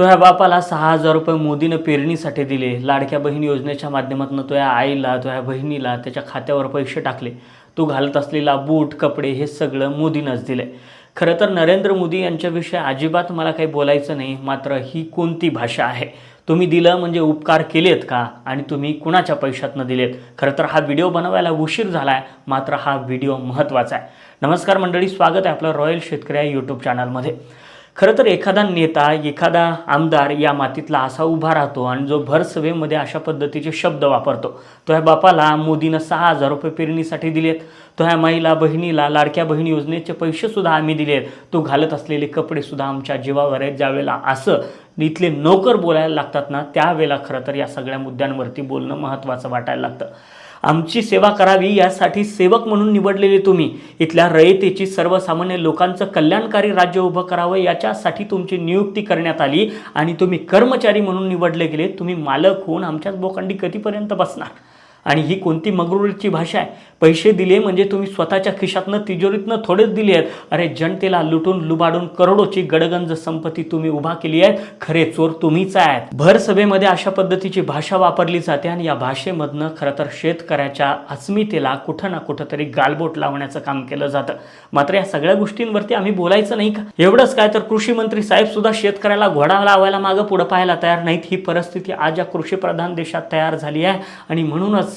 तो ह्या बापाला सहा हजार रुपये मोदीनं पेरणीसाठी दिले. लाडक्या बहीण योजनेच्या माध्यमातून तो या आईला तो ह्या बहिणीला त्याच्या खात्यावर पैसे टाकले. तो घालत असलेला बूट कपडे हे सगळं मोदीनंच दिले. खरं तर नरेंद्र मोदी यांच्याविषयी अजिबात मला काही बोलायचं नाही मात्र ही कोणती भाषा आहे? तुम्ही दिलं म्हणजे उपकार केलेत का? आणि तुम्ही कुणाच्या पैशातनं दिलेत? खरं तर हा व्हिडिओ बनवायला उशीर झाला आहे मात्र हा व्हिडिओ महत्त्वाचा आहे. नमस्कार मंडळी स्वागत आहे आपलं रॉयल शेतकरी या यूट्यूब चॅनलमध्ये खरं तर एखादा नेता एखादा आमदार या मातीतला असा उभा राहतो आणि जो भर सभेमध्ये अशा पद्धतीचे शब्द वापरतो. तो ह्या बापाला मोदीनं सहा हजार रुपये पेरणीसाठी दिलेत. तो ह्या माईला बहिणीला लाडक्या बहिणी योजनेचे पैसेसुद्धा आम्ही दिलेत. तो घालत असलेले कपडेसुद्धा आमच्या जीवावर आहेत. ज्यावेळेला असं इथले नोकर बोलायला लागतात ना त्यावेळेला खरं तर या सगळ्या मुद्द्यांवरती बोलणं महत्त्वाचं वाटायला लागतं. आमची सेवा करावी यासाठी सेवक म्हणून निवडलेले तुम्ही. इथल्या रयतेची सर्वसामान्य लोकांचं कल्याणकारी राज्य उभं करावं याच्यासाठी तुमची नियुक्ती करण्यात आली आणि तुम्ही कर्मचारी म्हणून निवडले गेले. तुम्ही मालक होऊन आमच्याच बोकांडी कधीपर्यंत बसणार. आणि ही कोणती मगरुरीची भाषा आहे? पैसे दिले म्हणजे तुम्ही स्वतःच्या खिशातनं तिजोरीतनं थोडेच दिले आहेत. अरे जनतेला लुटून लुबाडून करोडोची गडगंज संपत्ती तुम्ही उभा केली आहे खरे चोर तुम्हीच आहेत. भर सभेमध्ये अशा पद्धतीची भाषा वापरली जाते आणि या भाषेमधनं खरं तर शेतकऱ्याच्या अस्मितेला कुठं ना कुठं तरी गालबोट लावण्याचं काम केलं जातं. मात्र या सगळ्या गोष्टींवरती आम्ही बोलायचं नाही का? एवढंच काय तर कृषी मंत्री साहेब सुद्धा शेतकऱ्याला घोडा लावायला मागं पुढं पाहायला तयार नाहीत. ही परिस्थिती आज या कृषीप्रधान देशात तयार झाली आहे. आणि म्हणूनच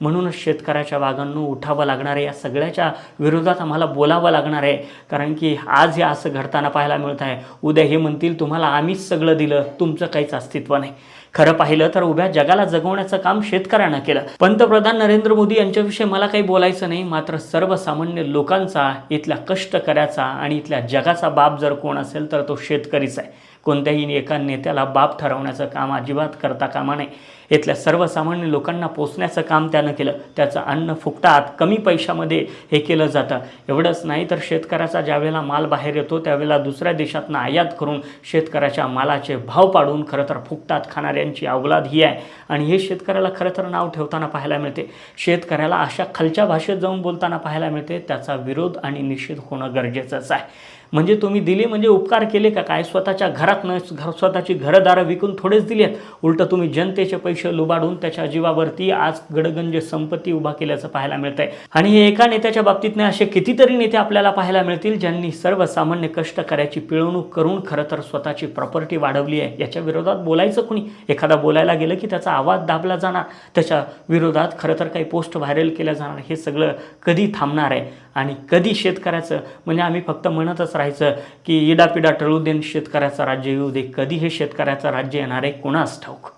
म्हणूनच शेतकऱ्याच्या बागांनो उठावं लागणार आहे. या सगळ्याच्या विरोधात आम्हाला बोलावं लागणार आहे. कारण की आज हे असं घडताना पाहायला मिळत आहे. उद्या हे म्हणतील तुम्हाला आम्हीच सगळं दिलं. तुमचं काहीच अस्तित्व नाही. खरं पाहिलं तर उभ्या जगाला जगवण्याचं काम शेतकऱ्यानं केलं. पंतप्रधान नरेंद्र मोदी यांच्याविषयी मला काही बोलायचं नाही. मात्र सर्वसामान्य लोकांचा इथल्या कष्टकऱ्याचा आणि इथल्या जगाचा बाप जर कोण असेल तर तो शेतकरीच आहे. कोणत्याही एका नेत्याला बाप ठरवण्याचं काम अजिबात करता कामा नये. इथल्या सर्वसामान्य लोकांना पोचण्याचं काम त्यानं केलं. त्याचं अन्न फुकटात कमी पैशामध्ये हे केलं जातं. एवढंच नाही तर शेतकऱ्याचा ज्यावेळेला माल बाहेर येतो त्यावेळेला दुसऱ्या देशातनं आयात करून शेतकऱ्याच्या मालाचे भाव पाडून खरं तर फुकटात खाणाऱ्यांची अवलाद ही आहे. आणि हे शेतकऱ्याला खरं तर नाव ठेवताना पाहायला मिळते. शेतकऱ्याला अशा खालच्या भाषेत जाऊन बोलताना पाहायला मिळते. त्याचा विरोध आणि निषेध होणं गरजेचंच आहे. म्हणजे तुम्ही दिले म्हणजे उपकार केले का? काय स्वतःच्या घरात न घर स्वतःची घरदारं विकून थोडेच दिलेत. उलटं तुम्ही जनतेचे पैसे लुबाडून त्याच्या जीवावरती आज गडगंज संपत्ती उभा केल्याचं पाहायला मिळत आहे आणि हे एका नेत्याच्या बाबतीत नाही असे कितीतरी नेते आपल्याला पाहायला मिळतील ज्यांनी सर्वसामान्य कष्टकऱ्याची पिळवणूक करून खरं तर स्वतःची प्रॉपर्टी वाढवली आहे. याच्या विरोधात बोलायचं कुणी? एखादा बोलायला गेलं की त्याचा आवाज दाबला जाणार. त्याच्या विरोधात खरं तर काही पोस्ट व्हायरल केल्या जाणार. हे सगळं कधी थांबणार आहे? आणि कधी शेतकऱ्याचं? म्हणजे आम्ही फक्त म्हणतच राहायचं की इडापिडा टळू देन शेतकऱ्याचं राज्य येऊ दे. कधी हे शेतकऱ्याचं राज्य येणार आहे? कुणास ठाऊक?